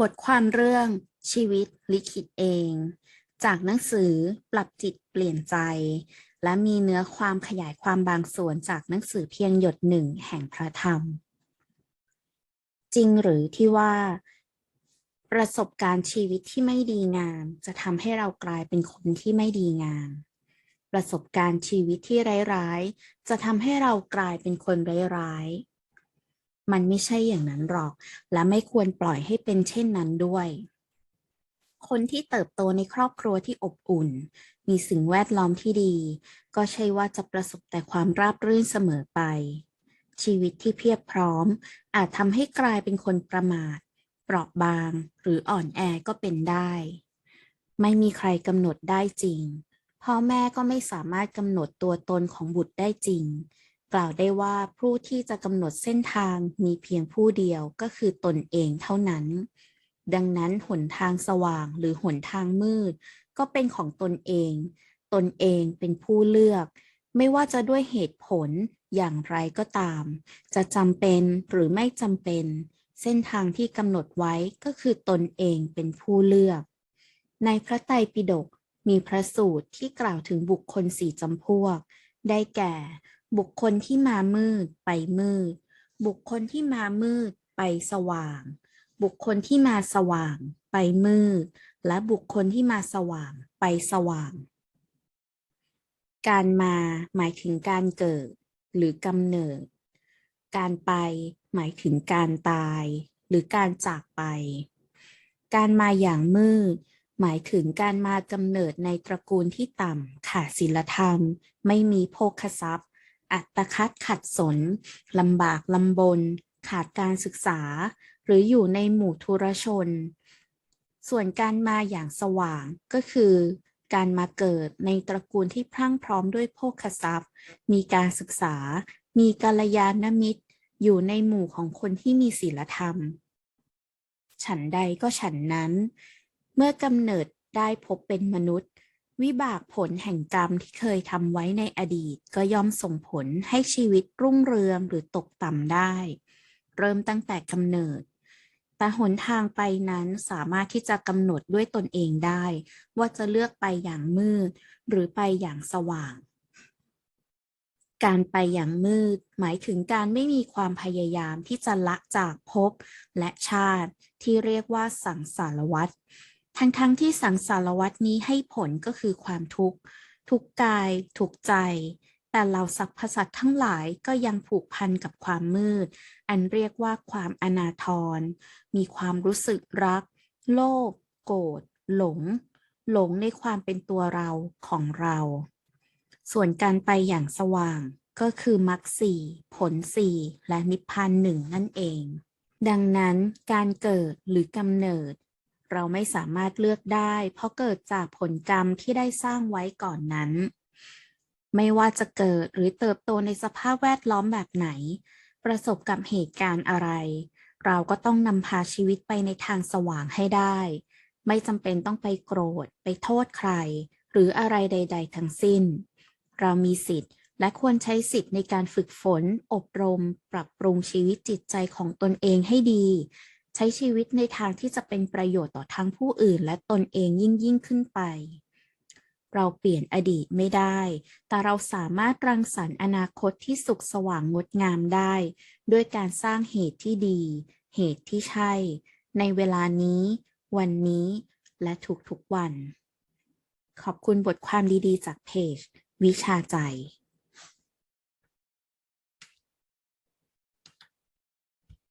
บทความเรื่องชีวิตลิขิตเอง จากหนังสือปรับจิตเปลี่ยนใจ และมีเนื้อความขยายความบางส่วนจากหนังสือเพียงหยดหนึ่งแห่งพระธรรม จริงหรือที่ว่า ประสบการณ์ชีวิตที่ไม่ดีงาม จะทำให้เรากลายเป็นคนที่ไม่ดีงาม ประสบการณ์ชีวิตที่ร้ายๆ จะทำให้เรากลายเป็นคนร้ายๆ มันไม่ใช่อย่างนั้นหรอก และไม่ควรปล่อยให้เป็นเช่นนั้นด้วย คนที่เติบโตในครอบครัวที่อบอุ่น มีสิ่งแวดล้อมที่ดี ก็ใช่ว่าจะประสบแต่ความราบรื่นเสมอไป ชีวิตที่เพียบพร้อม อาจทำให้กลายเป็นคนประมาท เปราะบาง หรืออ่อนแอก็เป็นได้ ไม่มีใครกำหนดได้จริงพ่อแม่ก็ไม่สามารถกำหนดตัวตนของบุตรได้จริง กล่าวได้ว่าผู้ที่จะกำหนดเส้นทางมีเพียงผู้เดียวก็คือตนเองเท่านั้น ดังนั้นหนทางสว่างหรือหนทางมืด ก็เป็นของตนเอง ตนเองเป็นผู้เลือก ไม่ว่าจะด้วยเหตุผลอย่างไรก็ตาม จะจำเป็นหรือไม่จำเป็น เส้นทางที่กำหนดไว้ก็คือตนเองเป็นผู้เลือก ในพระไตรปิฎกมีพระสูตรที่กล่าวถึงบุคคลสี่จำพวก ได้แก่ บุคคลที่มามืดไปมืด บุคคลที่มามืดไปสว่าง บุคคลที่มาสว่างไปมืด และบุคคลที่มาสว่างไปสว่าง การมาหมายถึงการเกิด หรือกำเนิด การไปหมายถึงการตาย หรือการจากไป การมาอย่างมืดหมายถึงการมากำเนิดในตระกูลที่ต่ำขาดศีลธรรม ไม่มีโภคทรัพย์ อัตคัดขัดสนลำบากลำบน ขาดการศึกษา หรืออยู่ในหมู่ทุรชน ส่วนการมาอย่างสว่างก็คือ การมาเกิดในตระกูลที่พรั่งพร้อมด้วยโภคทรัพย์ มีการศึกษา มีกัลยาณมิตร อยู่ในหมู่ของคนที่มีศีลธรรม ฉันใดก็ฉันนั้น เมื่อกำเนิดได้พบเป็นมนุษย์ วิบากผลแห่งกรรมที่เคยทำไว้ในอดีต ก็ย่อมส่งผลให้ชีวิตรุ่งเรืองหรือตกต่ำได้ เริ่มตั้งแต่กำเนิด แต่หนทางไปนั้นสามารถที่จะกำหนดด้วยตนเองได้ ว่าจะเลือกไปอย่างมืด หรือไปอย่างสว่าง การไปอย่างมืด หมายถึงการไม่มีความพยายามที่จะละจากภพและชาติที่เรียกว่าสังสารวัฏ ทั้งๆทที่สังสารวัฏนี้ให้ผลก็คือความทุกข์ ทุกกาย ทุกใจ แต่เราสัพพสัตว์ทั้งหลายก็ยังผูกพันกับความมืด อันเรียกว่าความอนาทร มีความรู้สึกรัก โลภ โกรธ หลง หลงในความเป็นตัวเราของเรา ส่วนการไปอย่างสว่างก็คือมรรคสี่ผลสี่และนิพพานหนึ่งนั่นเอง ดังนั้นการเกิดหรือกำเนิด เราไม่สามารถเลือกได้ เพราะเกิดจากผลกรรมที่ได้สร้างไว้ก่อนนั้น ไม่ว่าจะเกิดหรือเติบโตในสภาพแวดล้อมแบบไหน ประสบกับเหตุการณ์อะไร เราก็ต้องนำพาชีวิตไปในทางสว่างให้ได้ ไม่จำเป็นต้องไปโกรธ ไปโทษใคร หรืออะไรใด ๆ ทั้งสิ้น เรามีสิทธิ์และควรใช้สิทธิ์ในการฝึกฝน อบรม ปรับปรุงชีวิตจิตใจของตนเองให้ดี ใช้ชีวิตในทางที่จะเป็นประโยชน์ต่อทั้งผู้อื่น และตนเองยิ่งยิ่งขึ้นไป เราเปลี่ยนอดีตไม่ได้ แต่เราสามารถรังสรรค์อนาคตที่สุขสว่างงดงามได้ ด้วยการสร้างเหตุที่ดี เหตุที่ใช่ ในเวลานี้ วันนี้ และทุกๆวัน ขอบคุณบทความดีๆ จากเพจ วิชาใจ